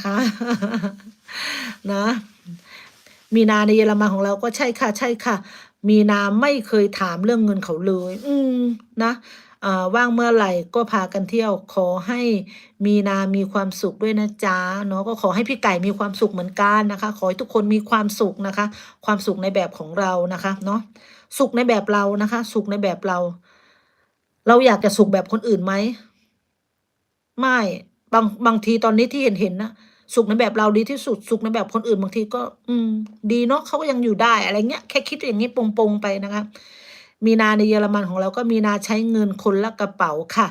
นะคะนะมีนาในเยอรมันของเราก็ใช่ค่ะ ใช่ค่ะ มีนาไม่เคยถามเรื่องเงินเขาเลย อืมนะว่างเมื่อไหร่ก็พากันเที่ยวขอให้มีนามีความสุขด้วยนะจ๊ะเนาะก็ขอให้พี่ไก่มีความสุขเหมือนกันนะคะ ขอให้ทุกคนมีความสุขนะคะ ความสุขในแบบของเรานะคะเนาะสุขในแบบเรานะคะ สุขในแบบเรา เราอยากจะสุขแบบคนอื่นไหมไม่ บางบางทีตอนนี้ที่เห็นเห็นนะสุขในแบบเราดีที่สุดสุขในแบบคนอื่นบางทีก็ อืม ดีเนาะเขาก็ยังอยู่ได้อะไรเงี้ยแค่คิดอย่างนี้ปงๆไปนะคะ มีนาในเยอรมันของเราก็มีนาใช้เงินคนละกระเป๋าค่ะ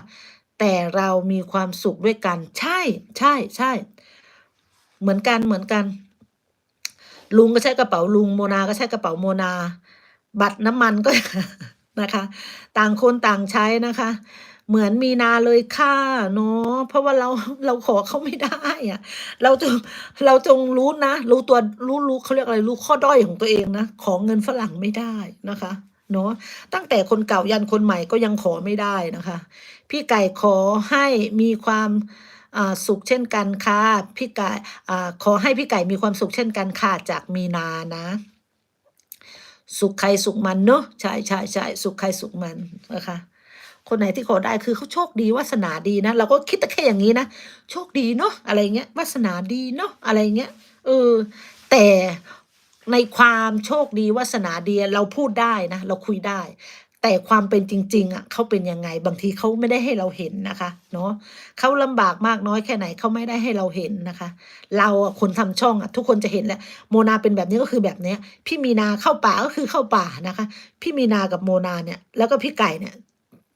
แต่เรามีความสุขด้วยกัน ใช่ใช่ใช่ เหมือนกันเหมือนกัน ลุงก็ใช้กระเป๋าลุงโมนาก็ใช้กระเป๋าโมนา บัตรน้ำมันก็นะคะ ต่างคนต่างใช้นะคะ เหมือนมีนาเลยค่ะเนาะเพราะว่าเราเราขอเขาไม่ได้อะเราจงเราจงรู้นะ รู้ตัวรู้รู้เขาเรียกอะไรรู้ข้อด้อยของตัวเองนะขอเงินฝรั่งไม่ได้นะคะเนาะตั้งแต่คนเก่ายันคนใหม่ก็ยังขอไม่ได้นะคะ พี่ไก่ขอให้มีความสุขเช่นกันค่ะพี่ไก่ขอให้พี่ไก่มีความสุขเช่นกันค่ะจากมีนานะ สุขใครสุขมันเนอะใช่ใช่ใช่สุขใครสุขมันนะคะ คนไหนที่ขอได้คือเขาโชคดีวาสนาดีนะเราก็คิดแต่แค่อย่างนี้นะโชคดีเนาะอะไรเงี้ยวาสนาดีเนาะอะไรเงี้ยเออแต่ในความโชคดีวาสนาดีเราพูดได้นะ เราคุยได้ แต่ความเป็นจริง ๆอะเขาเป็นยังไงบางทีเขาไม่ได้ให้เราเห็นนะคะเนาะเขาลำบากมากน้อยแค่ไหนเขาไม่ได้ให้เราเห็นนะคะ เราคนทำช่องอะทุกคนจะเห็นแหละโมนาเป็นแบบนี้ก็คือแบบเนี้ย พี่มีนาเข้าป่าก็คือเข้าป่านะคะ พี่มีนากับโมนาเนี่ยแล้วก็พี่ไก่เนี่ย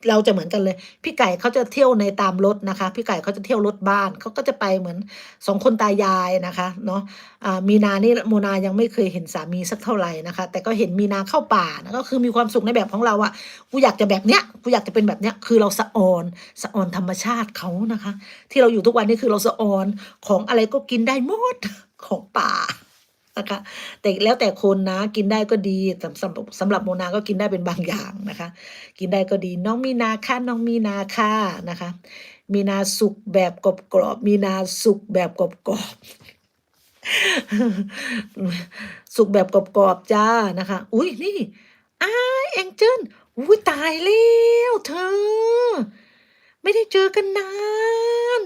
เราจะเหมือนกันเลย พี่ไก่เขาจะเที่ยวในตามรถนะคะ พี่ไก่เขาจะเที่ยวรถบ้านเขาก็จะไปเหมือนสองคนตายายนะคะเนาะอ่ามีนานี่โมนายังไม่เคยเห็นสามีสักเท่าไหร่นะคะ แต่ก็เห็นมีนาเข้าป่านะก็คือมีความสุขในแบบของเราอะกูอยากจะแบบเนี้ยกูอยากจะเป็นแบบเนี้ยคือเราสะออนสะออนธรรมชาติเขานะคะ ที่เราอยู่ทุกวันนี้คือเราสะออนของอะไรก็กินได้หมดของป่า นะคะแต่แล้วแต่คนนะกินได้ก็ดีสำสำหรับสำหรับโมนาก็กินได้เป็นบางอย่างนะคะ กินได้ก็ดีน้องมีนาค่ะน้องมีนาค่ะนะคะ มีนาสุกแบบกรอบกรอบมีนาสุกแบบกรอบกรอบสุกแบบกรอบกรอบจ้านะคะ อุ้ยนี่อ้ายแองเจิลอุ้ยตายแล้วเธอ ไม่ได้เจอกันนาน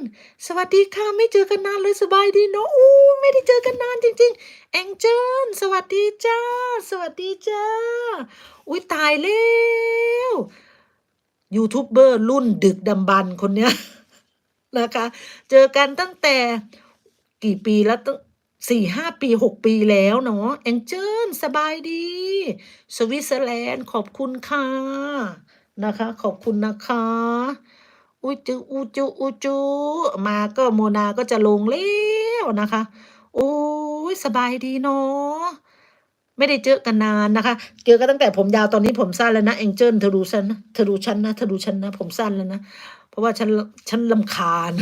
สวัสดีค่ะ ไม่เจอกันนานเลยสบายดีเนาะอู้ไม่ได้เจอกันนานจริงๆ แองเจิลสวัสดีจ้า สวัสดีจ้า อุ้ยตายแล้วยูทูบเบอร์รุ่นดึกดำบรรคนเนี้ยนะคะ เจอกันตั้งแต่กี่ปีแล้วตั้งสี่ห้าปีหกปีแล้วเนาะแองเจิลสบายดี สวิตเซอร์แลนด์ขอบคุณค่ะนะคะ ขอบคุณนะคะ อุจูอุจูอุจูมาก็โมนาก็จะลงแล้วนะคะ โอ้ยสบายดีเนาะไม่ได้เจอกันนานนะคะ เจอกันตั้งแต่ผมยาวตอนนี้ผมสั้นแล้วนะแองเจิลเธอดูฉันนะเธอดูฉันนะเธอดูฉันนะ ผมสั้นแล้วนะเพราะว่าฉันฉันลำคาญ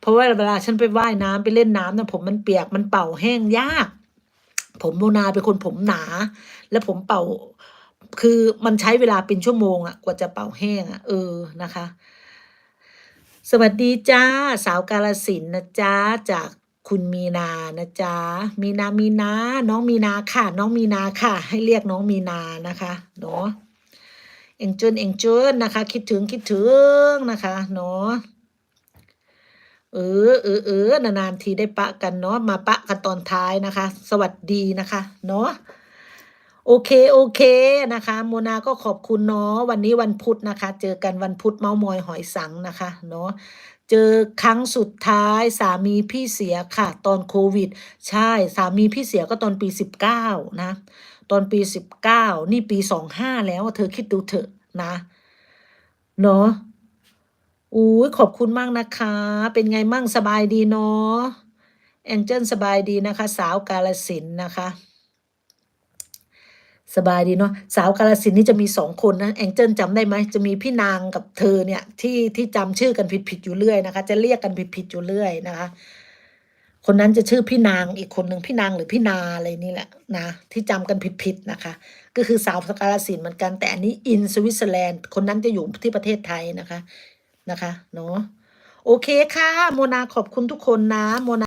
เพราะว่าเวลาฉันไปว่ายน้ำไปเล่นน้ำนะผมมันเปียกมันเป่าแห้งยาก ผมโมนาเป็นคนผมหนา แล้วผมเป่า คือมันใช้เวลาเป็นชั่วโมงอะกว่าจะเป่าแห้งอะเออนะคะ สวัสดีจ้า สาวกาลสินนะจ๊ะจากคุณมีนานะจ๊ะมีนามีนา น้องมีนาค่ะ น้องมีนาค่ะ ให้เรียกน้องมีนานะคะเนาะเอ็งจุนเอ็งจุนนะคะ คิดถึงคิดถึงนะคะเนาะเออเออเออนานๆทีได้ปะกันเนาะมาปะกันตอนท้ายนะคะ สวัสดีนะคะ เนาะ โอเค โอเคนะคะ โมนาก็ขอบคุณเนาะวันนี้วันพุธนะคะ เจอกันวันพุธเมามอยหอยสังนะคะเนาะเจอครั้งสุดท้ายสามีพี่เสียค่ะ ตอนโควิด ใช่สามีพี่เสียก็ตอนปีสิบเก้านะ ตอนปีสิบเก้านี่ปีสองห้าแล้วเธอคิดดูเถอะนะเนาะอุ้ยขอบคุณมากนะคะ เป็นไงมั่งสบายดีเนาะแองเจิลสบายดีนะคะ สาวกาลสินนะคะ สบายดีเนาะสาวกาลสินนี่จะมีสองคนนะแองเจิลจำได้ไหมจะมีพี่นางกับเธอเนี่ยที่ที่จำชื่อกันผิดผิดๆอยู่เรื่อยนะคะ จะเรียกกันผิดผิดๆอยู่เรื่อยนะคะ คนนั้นจะชื่อพี่นางอีกคนหนึ่งพี่นางหรือพี่นาอะไรนี่แหละนะ ที่จำกันผิดผิดๆนะคะ ก็คือสาวกาลสินเหมือนกัน แต่อันนี้อินสวิตเซอร์แลนด์คนนั้นจะอยู่ที่ประเทศไทยนะคะนะคะเนาะโอเคค่ะโมนาขอบคุณทุกคนนะโมนา